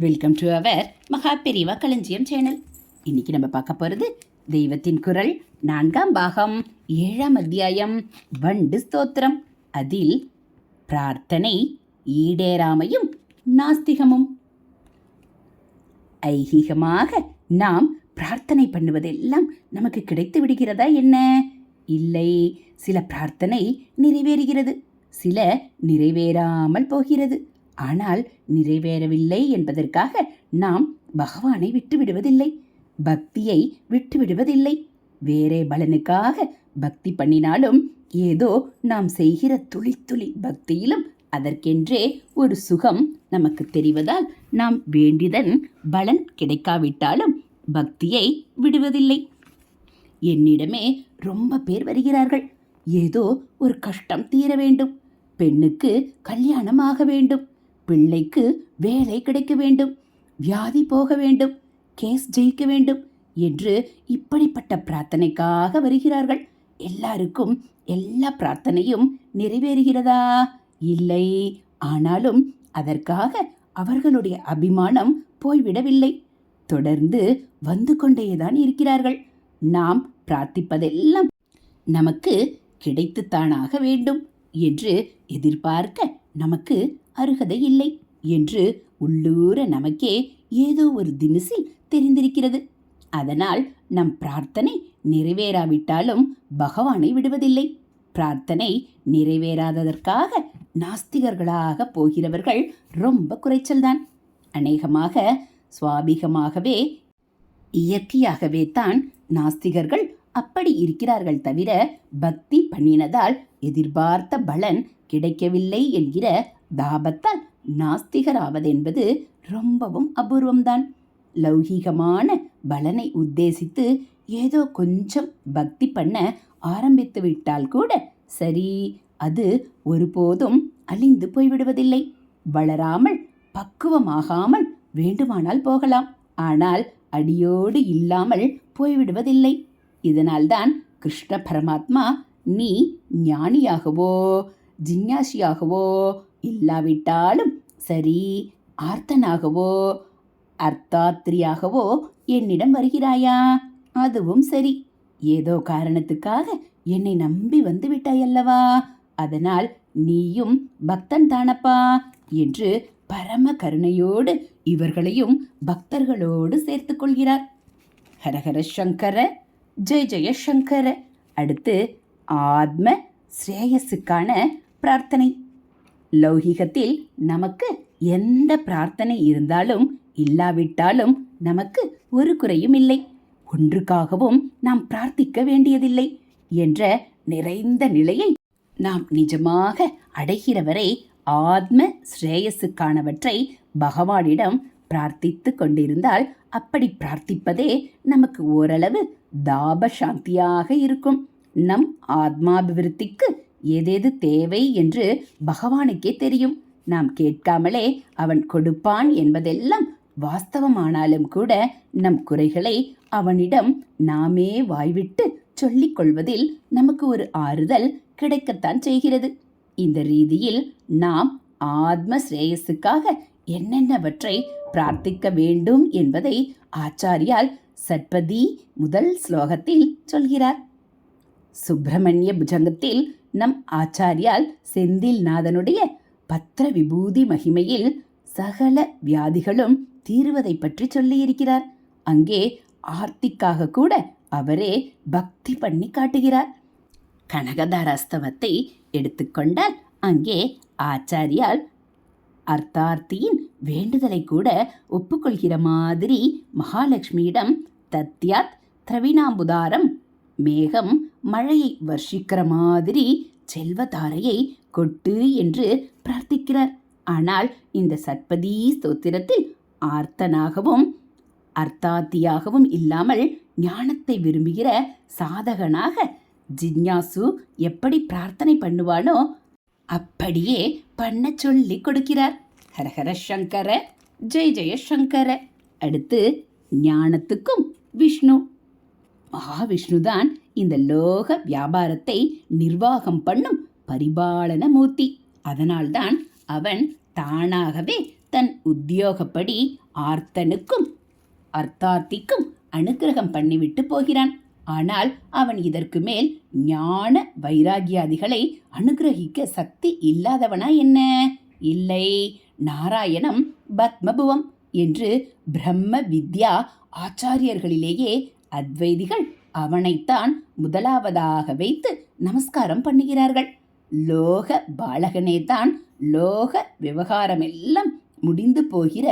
Welcome to our மகா பெரிவா களஞ்சியம் channel இன்னைக்கு நம்ம பார்க்க போகிறது தெய்வத்தின் குரல் நான்காம் பாகம் ஏழாம் அத்தியாயம் வண்டு ஸ்தோத்திரம். அதில் பிரார்த்தனை ஈடேறாமையும் நாஸ்திகமும். ஐகிகமாக நாம் பிரார்த்தனை பண்ணுவதெல்லாம் நமக்கு கிடைத்து விடுகிறதா என்ன? இல்லை சில பிரார்த்தனை நிறைவேறுகிறது சில நிறைவேறாமல் போகிறது. ஆனால் நிறைவேறவில்லை என்பதற்காக நாம் பகவானை விட்டுவிடுவதில்லை. பக்தியை விட்டுவிடுவதில்லை. வேறே பலனுக்காக பக்தி பண்ணினாலும் ஏதோ நாம் செய்கிற துளி துளி பக்தியிலும் அதற்கென்றே ஒரு சுகம் நமக்கு தெரிவதால் நாம் வேண்டிதன் பலன் கிடைக்காவிட்டாலும் பக்தியை விடுவதில்லை. என்னிடமே ரொம்ப பேர் வருகிறார்கள். ஏதோ ஒரு கஷ்டம் தீர வேண்டும். பெண்ணுக்கு கல்யாணம் ஆக வேண்டும். பிள்ளைக்கு வேலை கிடைக்க வேண்டும் வியாதி போக வேண்டும் கேஸ் ஜெயிக்க வேண்டும் என்று இப்படிப்பட்ட பிரார்த்தனைக்காக வருகிறார்கள். எல்லாருக்கும் எல்லா பிரார்த்தனையும் நிறைவேறுகிறதா? இல்லை. ஆனாலும் அதற்காக அவர்களுடைய அபிமானம் போய்விடவில்லை. தொடர்ந்து வந்து கொண்டேதான் இருக்கிறார்கள். நாம் பிரார்த்திப்பதெல்லாம் நமக்கு கிடைத்துத்தானாக வேண்டும் என்று எதிர்பார்க்க நமக்கு அருகதை இல்லை என்று உள்ளூர நமக்கே ஏதோ ஒரு தினசில் தெரிந்திருக்கிறது. அதனால் நம் பிரார்த்தனை நிறைவேறாவிட்டாலும் பகவானை விடுவதில்லை. பிரார்த்தனை நிறைவேறாததற்காக நாஸ்திகர்களாக போகிறவர்கள் ரொம்ப குறைச்சல்தான். அநேகமாக சுவாபிகமாகவே இயற்கையாகவே தான் நாஸ்திகர்கள் அப்படி இருக்கிறார்கள் தவிர பக்தி பண்ணினதால் எதிர்பார்த்த பலன் கிடைக்கவில்லை என்கிற தாபத்தால் நாஸ்திகராவதென்பது ரொம்பவும் அபூர்வம்தான். லௌகீகமான பலனை உத்தேசித்து ஏதோ கொஞ்சம் பக்தி பண்ண ஆரம்பித்து விட்டால் கூட சரி அது ஒருபோதும் அழிந்து போய்விடுவதில்லை. வளராமல் பக்குவமாகாமல் வேண்டுமானால் போகலாம். ஆனால் அடியோடு இல்லாமல் போய்விடுவதில்லை. இதனால்தான் கிருஷ்ண பரமாத்மா நீ ஞானியாகவோ ஜிஞ்ஞாசியாகவோ இல்லாவிட்டாலும் சரி ஆர்த்தனாகவோ அர்த்தாத்திரியாகவோ என்னிடம் வருகிறாயா? அதுவும் சரி. ஏதோ காரணத்துக்காக என்னை நம்பி வந்து விட்டாயல்லவா? அதனால் நீயும் பக்தன் தானப்பா? என்று பரம கருணையோடு இவர்களையும் பக்தர்களோடு சேர்த்து கொள்கிறார். ஹரஹர சங்கர ஜெய ஜெய சங்கர. அடுத்து ஆத்ம ஸ்ரேயஸுக்கான பிரார்த்தனை. லௌகிகத்தில் நமக்கு எந்த பிரார்த்தனை இருந்தாலும் இல்லாவிட்டாலும் நமக்கு ஒரு குறையும் இல்லை. ஒன்றுக்காகவும் நாம் பிரார்த்திக்க வேண்டியதில்லை என்ற நிறைந்த நிலையை நாம் நிஜமாக அடைகிறவரை ஆத்ம ஸ்ரேயஸுக்கானவற்றை பகவானிடம் பிரார்த்தித்து கொண்டிருந்தால் அப்படி பிரார்த்திப்பதே நமக்கு ஓரளவு தாப சாந்தியாக இருக்கும். நம் ஆத்மாபிவிருத்திக்கு ஏதேது தேவை என்று பகவானுக்கே தெரியும். நாம் கேட்காமலே அவன் கொடுப்பான் என்பதெல்லாம் வாஸ்தவமானாலும் கூட நம் குறைகளை அவனிடம் நாமே வாய்விட்டு சொல்லிக் கொள்வதில் நமக்கு ஒரு ஆறுதல் கிடைக்கத்தான் செய்கிறது. இந்த ரீதியில் நாம் ஆத்ம ஸ்ரேயஸுக்காக என்னென்னவற்றை பிரார்த்திக்க வேண்டும் என்பதை ஆச்சாரியால் சட்பதி முதல் ஸ்லோகத்தில் சொல்கிறார். சுப்பிரமணிய புஜங்கத்தில் நம் ஆச்சாரியால் செந்தில்நாதனுடைய பத்திர விபூதி மகிமையில் சகல வியாதிகளும் தீருவதை பற்றி சொல்லியிருக்கிறார். அங்கே ஆர்த்திக்காக கூட அவரே பக்தி பண்ணி காட்டுகிறார். கனகதாராஸ்தவத்தை எடுத்துக்கொண்டால் அங்கே ஆச்சாரியால் அர்த்தார்த்தியின் வேண்டுதலை கூட ஒப்புக்கொள்கிற மாதிரி மகாலட்சுமியிடம் தத்யாத் திரவிணாம்புதாரம் மேகம் மழையை வர்ஷிக்கிற மாதிரி செல்வதாரையை கொட்டு என்று பிரார்த்திக்கிறார். ஆனால் இந்த சத்பதி ஸ்தோத்திரத்தில் ஆர்த்தனாகவும் அர்த்தாத்தியாகவும் இல்லாமல் ஞானத்தை விரும்புகிற சாதகனாக ஜிஞ்ஞாசு எப்படி பிரார்த்தனை பண்ணுவானோ அப்படியே பண்ண சொல்லி கொடுக்கிறார். ஹரஹர சங்கர ஜெய ஜெய சங்கர. அடுத்து ஞானத்துக்கும் விஷ்ணு. மகாவிஷ்ணுதான் இந்த லோக வியாபாரத்தை நிர்வாகம் பண்ணும் பரிபாலன மூர்த்தி. அதனால்தான் அவன் தானாகவே தன் உத்தியோகப்படி ஆர்த்தனுக்கும் அர்த்தார்த்திக்கும் அனுக்கிரகம் பண்ணிவிட்டு போகிறான். ஆனால் அவன் இதற்கு மேல் ஞான வைராகியாதிகளை அனுகிரகிக்க சக்தி இல்லாதவனா என்ன? இல்லை நாராயணம் பத்மபுவம் என்று பிரம்ம வித்யா ஆச்சாரியர்களிலேயே அத்வைதிகள் அவனைத்தான் முதலாவதாக வைத்து நமஸ்காரம் பண்ணுகிறார்கள். லோக பாலகனே தான் லோக விவகாரமெல்லாம் முடிந்து போகிற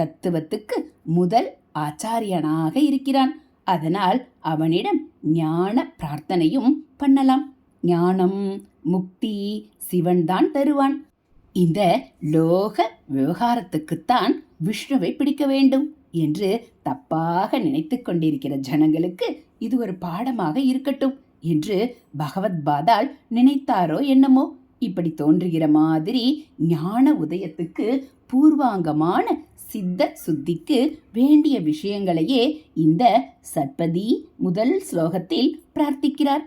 தத்துவத்துக்கு முதல் ஆச்சாரியனாக இருக்கிறான். அதனால் அவனிடம் ஞான பிரார்த்தனையும் பண்ணலாம். ஞானம் முக்தி சிவன்தான் தருவான். இந்த லோக விவகாரத்துக்குத்தான் விஷ்ணுவை பிடிக்க வேண்டும் என்று தப்பாக நினைத்து கொண்டிருக்கிற ஜனங்களுக்கு இது ஒரு பாடமாக இருக்கட்டும் என்று பகவத் பாதால் நினைத்தாரோ என்னமோ? இப்படி தோன்றுகிற மாதிரி ஞான உதயத்துக்கு பூர்வாங்கமான சித்த சுத்திக்கு வேண்டிய விஷயங்களையே இந்த சட்பதி முதல் ஸ்லோகத்தில் பிரார்த்திக்கிறார்.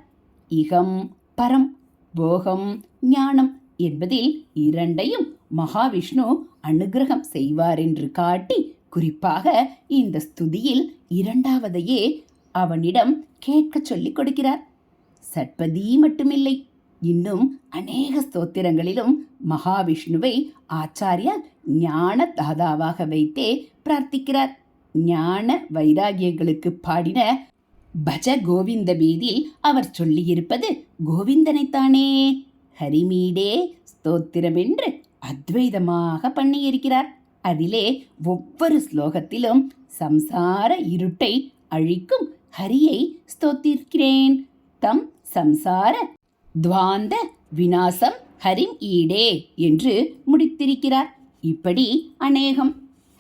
இகம் பரம் போகம் ஞானம் என்பதில் இரண்டையும் மகாவிஷ்ணு அனுகிரகம் செய்வார் என்று காட்டி குறிப்பாக இந்த ஸ்துதியில் இரண்டாவதையே அவனிடம் கேட்கச் சொல்லிக் கொடுக்கிறார். சட்பதி மட்டுமில்லை இன்னும் அநேக ஸ்தோத்திரங்களிலும் மகாவிஷ்ணுவை ஆச்சாரியார் ஞான தாதாவாக வைத்தே பிரார்த்திக்கிறார். ஞான வைராகியங்களுக்கு பாடின பஜ கோவிந்த வீதியில் அவர் சொல்லியிருப்பது கோவிந்தனைத்தானே. ஹரிமீடே ஸ்தோத்திரமென்று அத்வைதமாக பண்ணியிருக்கிறார். அதிலே ஒவ்வொரு ஸ்லோகத்திலும் சம்சார இருட்டை அழிக்கும் ஹரியை ஸ்தோத்திருக்கிறேன். தம் சம்சார துவாந்த விநாசம் ஹரிம் ஈடே என்று முடித்திருக்கிறார். இப்படி அநேகம்.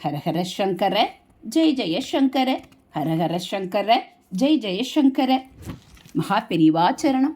ஹரஹர சங்கர ஜெய் ஜெய சங்கர ஹரஹர சங்கர ஜெய் ஜெயசங்கர மகா பெரிவாச்சரணம்